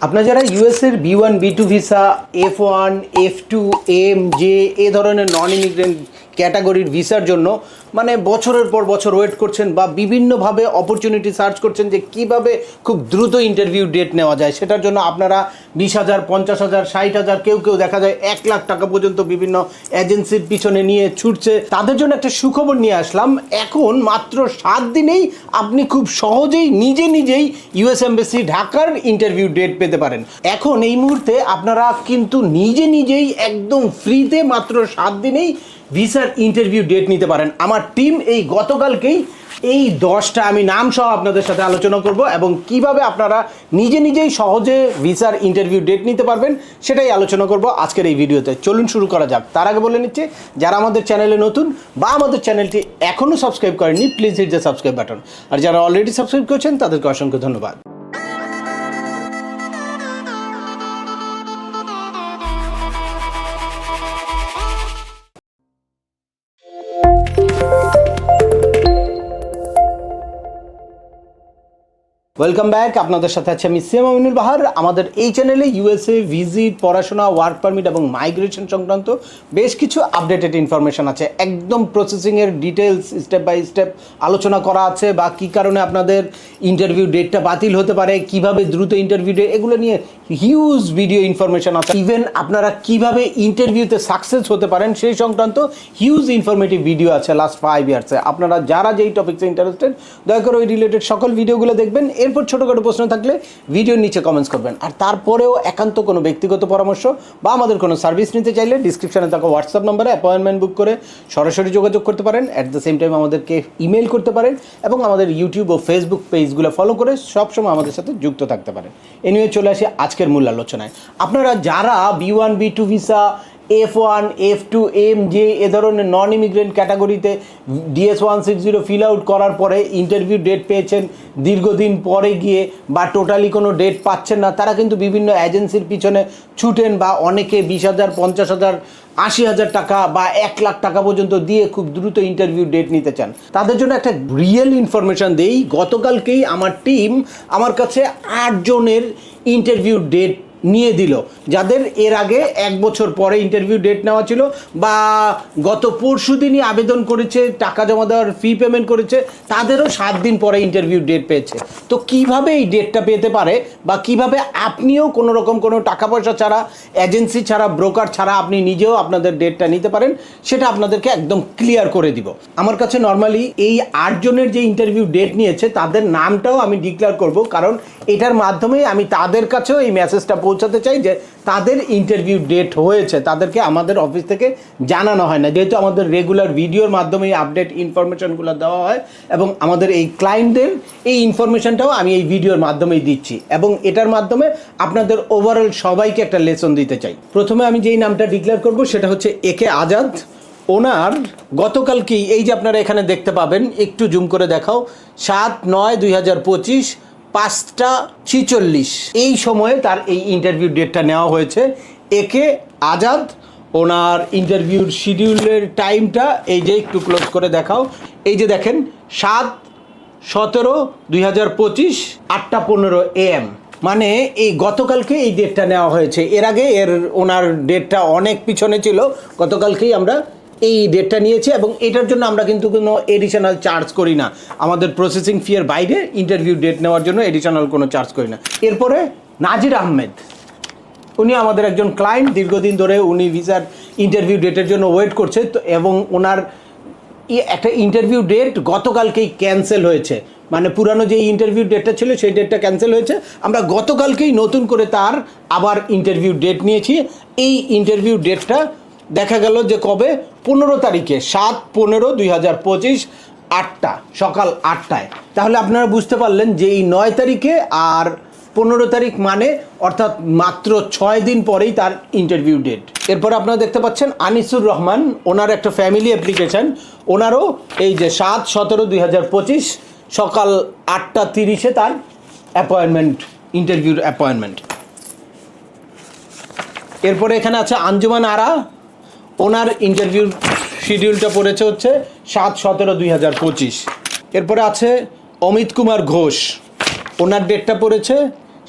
আপনার যারা ইউএসের B one B two visa F one F two M J A ধরনের নন ইমিগ্রেন্ট ক্যাটাগরির ভিসার জন্য মানে বছরের পর বছর ওয়েট করছেন বা বিভিন্নভাবে অপরচুনিটি সার্চ করছেন যে কীভাবে খুব দ্রুত ইন্টারভিউ ডেট নেওয়া যায়। সেটার জন্য আপনারা বিশ হাজার, পঞ্চাশ হাজার, ষাট হাজার, কেউ কেউ দেখা যায় এক লাখ টাকা পর্যন্ত বিভিন্ন এজেন্সির পিছনে নিয়ে ছুটছে। তাদের জন্য একটা সুখবর নিয়ে আসলাম, এখন মাত্র সাত দিনেই আপনি খুব সহজেই নিজে নিজেই ইউএস এমবেসি ঢাকার ইন্টারভিউ ডেট পেতে পারেন। এখন এই মুহূর্তে আপনারা কিন্তু নিজে নিজেই একদম ফ্রিতে মাত্র সাত দিনেই ভিসার ইন্টারভিউ ডেট নিতে পারেন। আমার টিম এই গতকালকেই এই দশটা, আমি নাম সহ আপনাদের সাথে আলোচনা করব এবং কীভাবে আপনারা নিজে নিজেই সহজে ভিসার ইন্টারভিউ ডেট নিতে পারবেন সেটাই আলোচনা করব আজকের এই ভিডিওতে। চলুন শুরু করা যাক। তার আগে বলে নিচ্ছে, যারা আমাদের চ্যানেলে নতুন বা আমাদের চ্যানেলটি এখনও সাবস্ক্রাইব করেননি please hit the subscribe button আর যারা অলরেডি সাবস্ক্রাইব করেছেন, তাদেরকে অসংখ্য ধন্যবাদ। ওয়েলকাম ব্যাক আপনাদের সাথে আছে আমি সিএম আমিনুল বাহার আমাদের এই চ্যানেলে ইউএসএ ভিজিট পড়াশোনা ওয়ার্ক পারমিট এবং মাইগ্রেশন সংক্রান্ত বেশ কিছু আপডেটেড ইনফরমেশান আছে। একদম প্রসেসিংয়ের ডিটেলস স্টেপ বাই স্টেপ আলোচনা করা আছে বা কী কারণে আপনাদের ইন্টারভিউ ডেটটা বাতিল হতে পারে, কীভাবে দ্রুত ইন্টারভিউ ডেট এগুলো নিয়ে হিউজ ভিডিও ইনফরমেশন আছে ইভেন আপনারা কীভাবে ইন্টারভিউতে সাকসেস হতে পারেন সেই সংক্রান্ত হিউজ ইনফরমেটিভ ভিডিও আছে লাস্ট ফাইভ ইয়ার্সে আপনারা যারা যেই টপিকসে ইন্টারেস্টেড দয়া করে ওই রিলেটেড সকল ভিডিওগুলো দেখবেন। এরপর ছোটোখাটো প্রশ্ন থাকলে ভিডিওর নিচে কমেন্টস করবেন। আর তারপরেও একান্ত কোনো ব্যক্তিগত পরামর্শ বা আমাদের কোনো সার্ভিস নিতে চাইলে ডিসক্রিপশনে থাকা হোয়াটসঅ্যাপ নম্বরে অ্যাপয়েন্টমেন্ট বুক করে সরাসরি যোগাযোগ করতে পারেন। অ্যাট দ্য সেম টাইম আমাদেরকে ইমেল করতে পারেন এবং আমাদের ইউটিউব ও ফেসবুক পেজগুলো ফলো করে সবসময় আমাদের সাথে যুক্ত থাকতে পারেন। এ নিয়ে চলে আসি আজকের মূল আলোচনায়। আপনারা যারা B one B two visa F one F two M J A ধরনের নন ইমিগ্রেন্ট ক্যাটাগরিতে DS one six zero fill out করার পরে ইন্টারভিউ ডেট পেয়েছেন, দীর্ঘদিন পরে গিয়ে বা টোটালি কোনো ডেট পাচ্ছেন না। তারা কিন্তু বিভিন্ন এজেন্সির পিছনে ছুটেন বা অনেকে বিশ হাজার, পঞ্চাশ হাজার, আশি হাজার টাকা বা এক লাখ টাকা পর্যন্ত দিয়ে খুব দ্রুত ইন্টারভিউ ডেট নিতে চান। তাদের জন্য একটা রিয়েল ইনফরমেশান দেই। গতকালকেই আমার টিম আমার কাছে আটজনের ইন্টারভিউ ডেট নিয়ে দিল। যাদের এর আগে এক বছর পরে ইন্টারভিউ ডেট নেওয়া ছিল বা গত পরশু দিনই আবেদন করেছে, টাকা জমা দেওয়ার ফি পেমেন্ট করেছে, তাদেরও সাত দিন পরে ইন্টারভিউ ডেট পেয়েছে। তো কীভাবে এই ডেটটা পেতে পারে বা কীভাবে আপনিও কোনো রকম কোনো টাকা পয়সা ছাড়া এজেন্সি ছাড়া ব্রোকার ছাড়া আপনি নিজেও আপনাদের ডেটটা নিতে পারেন, সেটা আপনাদেরকে একদম ক্লিয়ার করে দিব। আমার কাছে নর্মালি এই আটজনের যে ইন্টারভিউ ডেট নিয়েছে, তাদের নামটাও আমি ডিক্লেয়ার করব, কারণ এটার মাধ্যমে আমি তাদের কাছেও এই মেসেজটা পৌঁছাতে চাই যে তাদের ইন্টারভিউ ডেট হয়েছে, তাদেরকে আমাদের অফিস থেকে জানানো হয় না। যেহেতু আমাদের রেগুলার ভিডিওর মাধ্যমে এই আপডেট ইনফরমেশনগুলো দেওয়া হয় এবং আমাদের এই ক্লায়েন্টদের এই ইনফরমেশনটাও আমি এই ভিডিওর মাধ্যমেই দিচ্ছি এবং এটার মাধ্যমে আপনাদের ওভারঅল সবাইকে একটা লেসন দিতে চাই। প্রথমে আমি যেই নামটা ডিক্লেয়ার করব সেটা হচ্ছে একে আজাদ। ওনার গতকালকেই এই যে আপনারা এখানে দেখতে পাবেন, একটু জুম করে দেখাও, সাত নয় দুই হাজার পঁচিশ পাঁচটা ছিচল্লিশ। এই সময়ে তার এই ইন্টারভিউ ডেটটা নেওয়া হয়েছে। একে আজাদ, ওনার ইন্টারভিউর শিডিউলের টাইমটা এই যে একটু ক্লোজ করে দেখাও। এই যে দেখেন, সাত সতেরো দুই হাজার পঁচিশ, আটটা পনেরো এম মানে এই গতকালকে এই ডেটটা নেওয়া হয়েছে। এর আগে এর ওনার ডেটটা অনেক পিছনে ছিল। গতকালকেই আমরা এই ডেটটা নিয়েছি এবং এটার জন্য আমরা কিন্তু কোনো এডিশনাল চার্জ করি না। আমাদের প্রসেসিং ফিয়ের বাইরে ইন্টারভিউ ডেট নেওয়ার জন্য এডিশনাল কোনো চার্জ করি না। এরপরে নাজির আহমেদ, উনি আমাদের একজন ক্লায়েন্ট দীর্ঘদিন ধরে উনি ভিসার ইন্টারভিউ ডেটের জন্য ওয়েট করছে তো এবং ওনার একটা ইন্টারভিউ ডেট গতকালকেই ক্যান্সেল হয়েছে। মানে পুরানো যে ইন্টারভিউ ডেটটা ছিল সেই ডেটটা ক্যান্সেল হয়েছে। আমরা গতকালকেই নতুন করে তার আবার ইন্টারভিউ ডেট নিয়েছি। এই ইন্টারভিউ ডেটটা দেখা গেল যে কবে? পনেরো তারিখে, সাত পনেরো দুই হাজার পঁচিশ, আটটা, সকাল আটটায়। তাহলে আপনারা বুঝতে পারলেন যে এই নয় তারিখে আর পনেরো তারিখ মানে অর্থাৎ মাত্র ছয় দিন পরেই তার ইন্টারভিউ ডেট এরপর আপনারা দেখতে পাচ্ছেন আনিসুর রহমান, ওনার একটা ফ্যামিলি অ্যাপ্লিকেশন ওনারও এই যে সাত সতেরো দুই হাজার পঁচিশ, সকাল আটটা তিরিশে তার অ্যাপয়েন্টমেন্ট ইন্টারভিউর অ্যাপয়েন্টমেন্ট এরপরে এখানে আছে আঞ্জুমান আরা ওনার ইন্টারভিউ শিডিউলটা পড়েছে হচ্ছে সাত সতেরো দুই হাজার পঁচিশ। এরপরে আছে অমিত কুমার ঘোষ। ওনার ডেটটা পড়েছে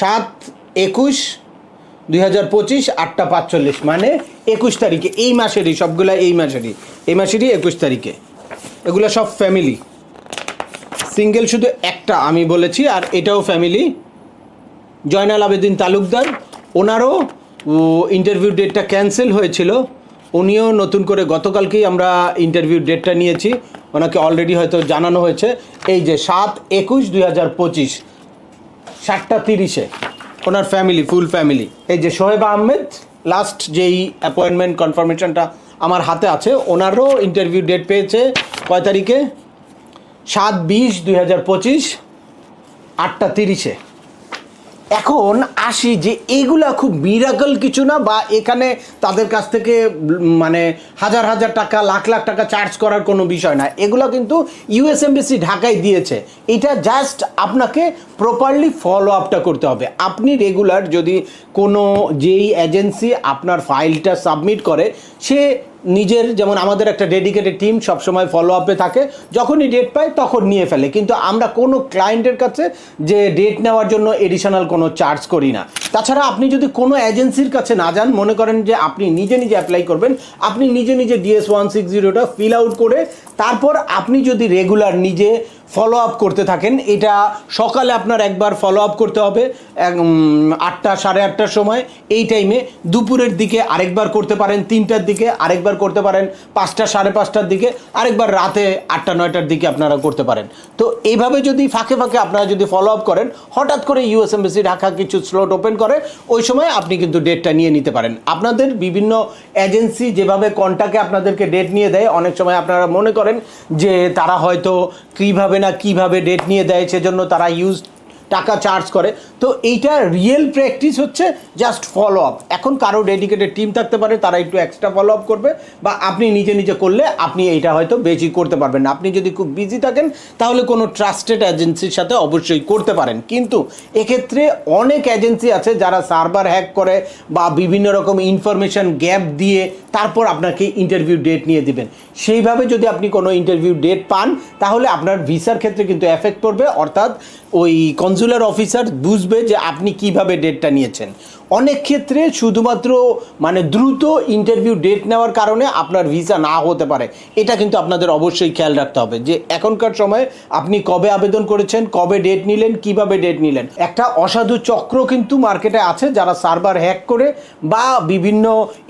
সাত একুশ দুই হাজার পঁচিশ, আটটা পাঁচচল্লিশ। মানে একুশ তারিখে। এই মাসেরই, সবগুলা এই মাসেরই। এই মাসেরই একুশ তারিখে। এগুলো সব ফ্যামিলি সিঙ্গেল শুধু একটা আমি বলেছি, আর এটাও ফ্যামিলি জয়নাল আবেদিন তালুকদার। ওনারও ইন্টারভিউ ডেটটা ক্যান্সেল হয়েছিল। উনিও নতুন করে গতকালকেই আমরা ইন্টারভিউ ডেটটা নিয়েছি। ওনাকে অলরেডি হয়তো জানানো হয়েছে। এই যে সাত একুশ দুই হাজার পঁচিশ, সাতটা তিরিশে ওনার ফ্যামিলি ফুল ফ্যামিলি এই যে সোহেব আহমেদ লাস্ট যেই অ্যাপয়েন্টমেন্ট কনফার্মেশনটা আমার হাতে আছে, ওনারও ইন্টারভিউ ডেট পেয়েছে কয় তারিখে? সাত বিশ দুই হাজার পঁচিশ, আটটা তিরিশে। এখন আসি যে এগুলা খুব মিরাকল কিছু না বা এখানে তাদের কাছ থেকে মানে হাজার হাজার টাকা, লাখ লাখ টাকা চার্জ করার কোনো বিষয় না। এগুলো কিন্তু ইউএস এমবিসি ঢাকায় দিয়েছে। এটা জাস্ট আপনাকে প্রপারলি ফলো আপটা করতে হবে। আপনি রেগুলার যদি কোনো যেই এজেন্সি আপনার ফাইলটা সাবমিট করে, সে নিজের যেমন আমাদের একটা ডেডিকেটেড টিম সবসময় ফলো আপে থাকে, যখনই ডেট পায় তখন নিয়ে ফেলে। কিন্তু আমরা কোনো ক্লায়েন্টের কাছে যে ডেট নেওয়ার জন্য এডিশনাল কোনো চার্জ করি না। তাছাড়া আপনি যদি কোনো এজেন্সির কাছে না যান, মনে করেন যে আপনি নিজে নিজে অ্যাপ্লাই করবেন, আপনি নিজে নিজে ডিএস ওয়ান সিক্স জিরোটা ফিল আউট করে, তারপর আপনি যদি রেগুলার নিজে ফলো আপ করতে থাকেন। এটা সকালে আপনার একবার ফলো আপ করতে হবে আটটা, সাড়ে আটটার সময়। এই টাইমে দুপুরের দিকে আরেকবার করতে পারেন, তিনটার দিকে আরেকবার করতে পারেন, পাঁচটা, সাড়ে পাঁচটার দিকে আরেকবার রাতে আটটা, নয়টার দিকে আপনারা করতে পারেন। তো এইভাবে যদি ফাঁকে ফাঁকে আপনারা যদি ফলো আপ করেন, হঠাৎ করে ইউএস এমবেসি ঢাকা কিছু স্লট ওপেন করে, ওই সময় আপনি কিন্তু ডেটটা নিয়ে নিতে পারেন। আপনাদের বিভিন্ন এজেন্সি যেভাবে কন্ট্যাক্টে আপনাদেরকে ডেট নিয়ে দেয়, অনেক সময় আপনারা মনে করেন যে তারা হয়তো কীভাবে না কীভাবে ডেট নিয়ে দেয় সেজন্য তারা ইউজ টাকা চার্জ করে। তো এইটা রিয়েল প্র্যাকটিস হচ্ছে জাস্ট ফলো আপ এখন কারও ডেডিকেটেড টিম থাকতে পারে, তারা একটু এক্সট্রা ফলো আপ করবে, বা আপনি নিজে নিজে করলে আপনি এইটা হয়তো বেশি করতে পারবেন আপনি যদি খুব বিজি থাকেন, তাহলে কোনো ট্রাস্টেড এজেন্সির সাথে অবশ্যই করতে পারেন। কিন্তু এক্ষেত্রে অনেক এজেন্সি আছে যারা সার্ভার হ্যাক করে, বা বিভিন্ন রকম ইনফরমেশন গ্যাপ দিয়ে তারপর আপনাকে ইন্টারভিউ ডেট নিয়ে দিবেন। সেইভাবে যদি আপনি কোনো ইন্টারভিউ ডেট পান, তাহলে আপনার ভিসার ক্ষেত্রে কিন্তু এফেক্ট পড়বে। অর্থাৎ ওই কনসুলার অফিসার বুঝবে যে আপনি কীভাবে ডেটটা নিয়েছেন। অনেক ক্ষেত্রে শুধুমাত্র মানে দ্রুত ইন্টারভিউ ডেট নেওয়ার কারণে আপনার ভিসা না হতে পারে। এটা কিন্তু আপনাদের অবশ্যই খেয়াল রাখতে হবে যে এখনকার সময়ে আপনি কবে আবেদন করেছেন, কবে ডেট নিলেন, কীভাবে ডেট নিলেন। একটা অসাধু চক্র কিন্তু মার্কেটে আছে যারা সার্ভার হ্যাক করে বা বিভিন্ন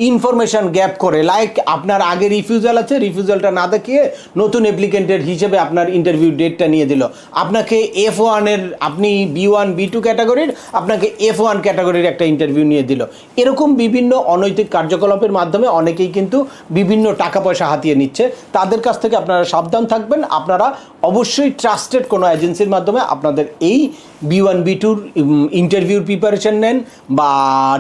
ইনফরমেশন গ্যাপ করে। লাইক আপনার আগে রিফিউজাল আছে রিফিউজালটা না দেখিয়ে নতুন অ্যাপ্লিকেন্টের হিসেবে আপনার ইন্টারভিউ ডেটটা নিয়ে দিল। আপনাকে এফ ওয়ানের আপনি বি ওয়ান বি টু ক্যাটাগরির আপনাকে এফ ওয়ান ক্যাটাগরির একটা নিয়ে দিল। এরকম বিভিন্ন অনৈতিক কার্যকলাপের মাধ্যমে অনেকেই কিন্তু বিভিন্ন টাকা পয়সা হাতিয়ে নিচ্ছে। তাদের কাছ থেকে আপনারা সাবধান থাকবেন। আপনারা অবশ্যই ট্রাস্টেড কোনো এজেন্সির মাধ্যমে আপনাদের এই বি ওয়ান বি টুর ইন্টারভিউর প্রিপারেশন নেন বা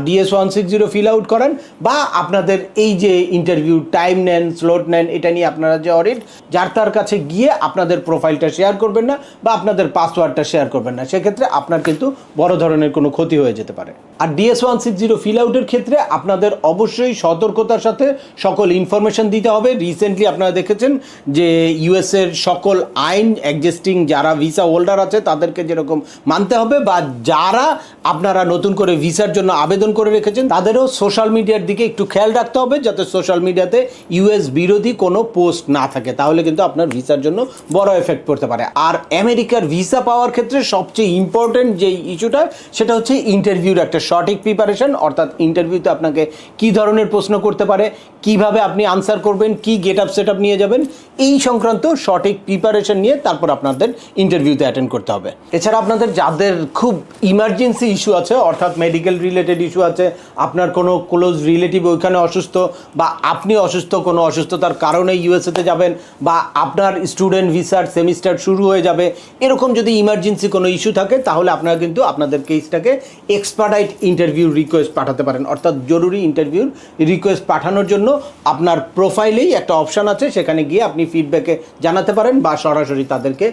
DS one six zero fill out করেন বা আপনাদের এই যে ইন্টারভিউ টাইম নেন স্লট নেন, এটা নিয়ে আপনারা যে অডিট যার তার কাছে গিয়ে আপনাদের প্রোফাইলটা শেয়ার করবেন না বা আপনাদের পাসওয়ার্ডটা শেয়ার করবেন না। সেক্ষেত্রে আপনার কিন্তু বড় ধরনের কোনো ক্ষতি হয়ে যেতে পারে। আর DS one six zero fill আউটের ক্ষেত্রে আপনাদের অবশ্যই সতর্কতার সাথে সকল ইনফরমেশন দিতে হবে। রিসেন্টলি আপনারা দেখেছেন যে ইউএসের সকল আইন এক্সিস্টিং যারা ভিসা হোল্ডার আছে, তাদেরকে যেরকম মানতে হবে বা যারা আপনারা নতুন করে ভিসার জন্য আবেদন করে রেখেছেন, তাদেরও সোশ্যাল মিডিয়ার দিকে একটু খেয়াল রাখতে হবে যাতে সোশ্যাল মিডিয়াতে ইউএস বিরোধী কোনো পোস্ট না থাকে। তাহলে কিন্তু আপনার ভিসার জন্য বড় এফেক্ট পড়তে পারে। আর আমেরিকার ভিসা পাওয়ার ক্ষেত্রে সবচেয়ে ইম্পর্টেন্ট যে ইস্যুটা সেটা হচ্ছে ইন্টারভিউর একটা সঠিক প্রিপারেশন অর্থাৎ ইন্টারভিউতে আপনাকে কি ধরনের প্রশ্ন করতে পারে, কীভাবে আপনি আনসার করবেন, কি গেট আপ সেট নিয়ে যাবেন এই সংক্রান্ত সঠিক প্রিপারেশন নিয়ে তারপর আপনাদের ইন্টারভিউতে অ্যাটেন্ড করতে হবে। এছাড়া আপনাদের যাদের খুব ইমার্জেন্সি ইস্যু আছে, অর্থাৎ মেডিকেল রিলেটেড ইস্যু আছে, আপনার কোনো ক্লোজ রিলেটিভ ওইখানে অসুস্থ বা আপনি অসুস্থ, কোনো অসুস্থতার কারণে ইউএসএতে যাবেন বা আপনার স্টুডেন্ট ভিসার সেমিস্টার শুরু হয়ে যাবে, এরকম যদি ইমার্জেন্সি কোনো ইস্যু থাকে, তাহলে আপনারা কিন্তু আপনাদের কেসটাকে এক্সপার্টাইট ইন্টারভিউ রিকোয়েস্ট পাঠাতে পারেন। অর্থাৎ জরুরি ইন্টারভিউর রিকোয়েস্ট পাঠানোর জন্য আপনার প্রোফাইলেই একটা অপশান আছে, সেখানে গিয়ে আপনি ফিডব্যাকে জানাতে পারেন বা সরাসরি তাদেরকে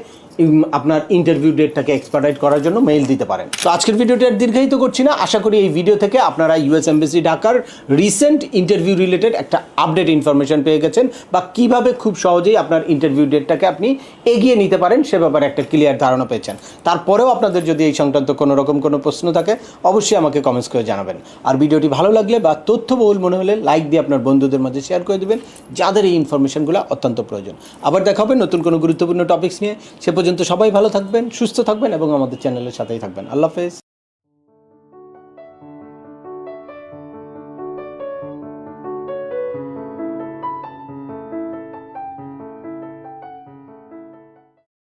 আপনার ইন্টারভিউ ডেটটাকে এক্সপার্টাইট করার জন্য মেইল দিতে পারেন। তো আজকের ভিডিওটি আর দীর্ঘায়িত করছি না। আশা করি এই ভিডিও থেকে আপনারা ইউএস এমবেসি ঢাকার রিসেন্ট ইন্টারভিউ রিলেটেড একটা আপডেট ইনফরমেশন পেয়ে গেছেন বা কীভাবে খুব সহজেই আপনার ইন্টারভিউ ডেটটাকে আপনি এগিয়ে নিতে পারেন সে ব্যাপারে একটা ক্লিয়ার ধারণা পেয়েছেন। তারপরেও আপনাদের যদি এই সংক্রান্ত কোনো রকম কোনো প্রশ্ন থাকে, অবশ্যই আমাকে কমেন্টস করে জানাবেন। আর ভিডিওটি ভালো লাগলে বা তথ্যবহুল মনে হলে লাইক দিয়ে আপনার বন্ধুদের মাঝে শেয়ার করে দেবেন। যাদের এই ইনফরমেশনগুলো অত্যন্ত প্রয়োজন। আবার দেখা হবে নতুন কোনো গুরুত্বপূর্ণ টপিকস নিয়ে। সে পর্যন্ত সবাই ভালো থাকবেন সুস্থ থাকবেন এবং আমাদের চ্যানেলের সাথেই থাকবেন। আল্লাহ হাফেজ।